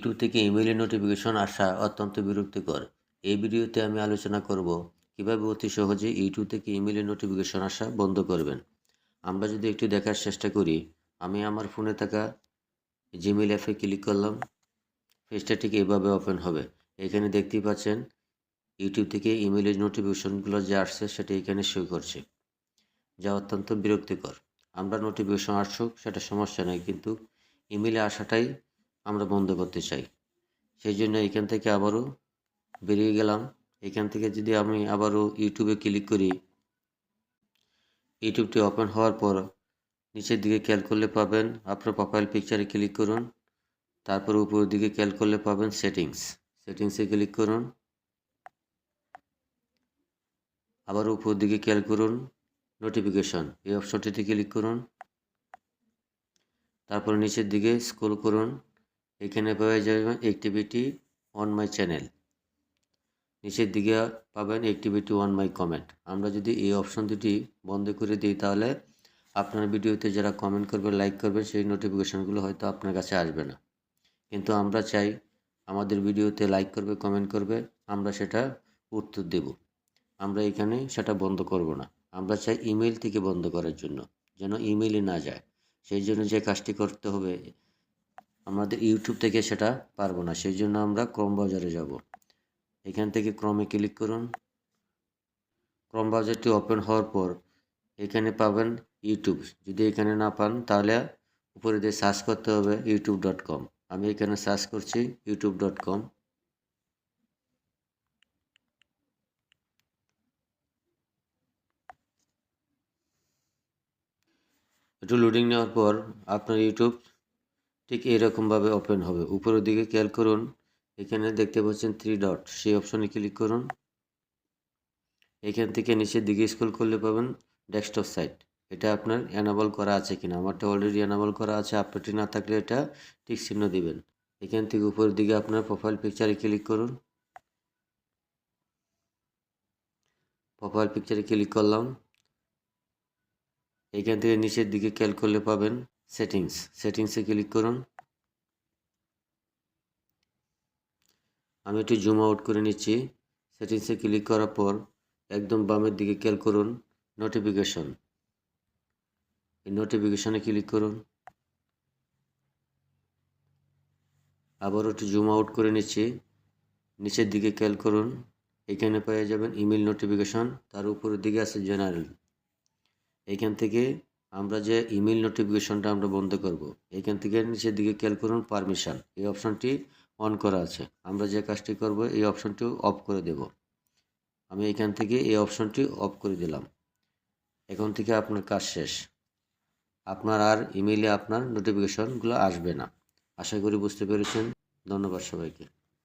YouTube থেকে ইমেইলের notification আসা অত্যন্ত বিরক্তিকর। এই ভিডিওতে আমি আলোচনা করব কীভাবে অতি সহজে ইউটিউব থেকে ইমেইলের নোটিফিকেশন আসা বন্ধ করবেন। আমরা যদি একটু দেখার চেষ্টা করি, আমি আমার ফোনে থাকা জিমেইল অ্যাপে ক্লিক করলাম। পেজটা ঠিক এভাবে ওপেন হবে। এখানে দেখতেই পাচ্ছেন, ইউটিউব থেকে ইমেইলের নোটিফিকেশনগুলো যে আসছে সেটা এখানে শো করছে, যা অত্যন্ত বিরক্তিকর। আমরা নোটিফিকেশন আসুক, সেটা সমস্যা নেই, কিন্তু ইমেলে আসাটাই আমরা বন্ধ করতে চাই। সেই জন্য এখান থেকে আবারও বেরিয়ে গেলাম। এখান থেকে যদি আমি আবারও ইউটিউবে ক্লিক করি ইউটিউবটি ওপেন হওয়ার পর নিচের দিকে খেয়াল করলে পাবেন আপনার প্রোফাইল পিকচারে ক্লিক করুন। তারপর উপরের দিকে খেয়াল করলে পাবেন সেটিংস সেটিংসে ক্লিক করুন। আবার উপর দিকে খেয়াল করুন নোটিফিকেশন এই অপশনটিতে ক্লিক করুন। তারপর নিচের দিকে স্ক্রল করুন। এখানে পাওয়া যাবে অ্যাক্টিভিটি অন মাই চ্যানেল নিচের দিকে পাবেন অ্যাক্টিভিটি অন মাই কমেন্ট আমরা যদি এই অপশন দুটি বন্ধ করে দিই তাহলে আপনার ভিডিওতে যারা কমেন্ট করবে লাইক করবে, সেই নোটিফিকেশানগুলো হয়তো আপনার কাছে আসবে না। কিন্তু আমরা চাই আমাদের ভিডিওতে লাইক করবে কমেন্ট করবে, আমরা সেটা উত্তর দেব। আমরা এখানে সেটা বন্ধ করব না। আমরা চাই ইমেল থেকে বন্ধ করার জন্য, যেন ইমেইলে না যায়। সেই জন্য যে কাজটি করতে হবে আমাদের ইউটিউব থেকে সেটা পারব না সেই জন্য আমরা ক্রম বাজারে যাব। এখান থেকে ক্রমে ক্লিক করুন। ক্রম বাজারটি ওপেন হওয়ার পর এখানে পাবেন ইউটিউব যদি এখানে না পান, তাহলে উপরে দিয়ে সার্চ করতে হবে ইউটিউব ডট কম আমি এখানে সার্চ করছি ইউটিউব ডট কম একটু লোডিং নেওয়ার পর আপনার ইউটিউব ঠিক এইরকমভাবে ওপেন হবে। উপরের দিকে খেয়াল করুন, এখানে দেখতে পাচ্ছেন থ্রি ডট সেই অপশনে ক্লিক করুন। এখান থেকে নিচের দিকে স্ক্রল করলে পাবেন ডেস্কটপ সাইট এটা আপনার অ্যানাবল করা আছে কিনা? আমারটা অলরেডি অ্যানাবল করা আছে আপনারটি না থাকলে এটা ঠিক চিহ্ন দিবেন। এখান থেকে উপরের দিকে আপনার প্রোফাইল পিকচারে ক্লিক করুন। প্রোফাইল পিকচারে ক্লিক করলাম। এখান থেকে নিচের দিকে খেয়াল করলে পাবেন সেটিংস সেটিংসে ক্লিক করুন। আমি একটু জুম আউট করে নিচ্ছি। সেটিংসে ক্লিক করার পর একদম বামের দিকে খেয়াল করুন নোটিফিকেশন এই নোটিফিকেশনে ক্লিক করুন। আবার একটু জুম আউট করে নিচ্ছি। নিচের দিকে খেয়াল করুন। এখানে পেয়ে যাবেন ইমেল নোটিফিকেশন তার উপরের দিকে আছে জেনারেল এখান থেকে আমরা যে ইমেল নোটিফিকেশনটা আমরা বন্ধ করব, এখান থেকে নিচের দিকে খেয়াল করুন পারমিশন এই অপশনটি অন করা আছে। আমরা যে কাজটি করব, এই অপশনটি অফ করে দেব। আমি এখান থেকে এই অপশনটি অফ করে দিলাম। এখন থেকে আপনার কাজ শেষ। আপনার আর ইমেইলে আপনার নোটিফিকেশনগুলো আসবে না। আশা করি বুঝতে পেরেছেন। ধন্যবাদ সবাইকে।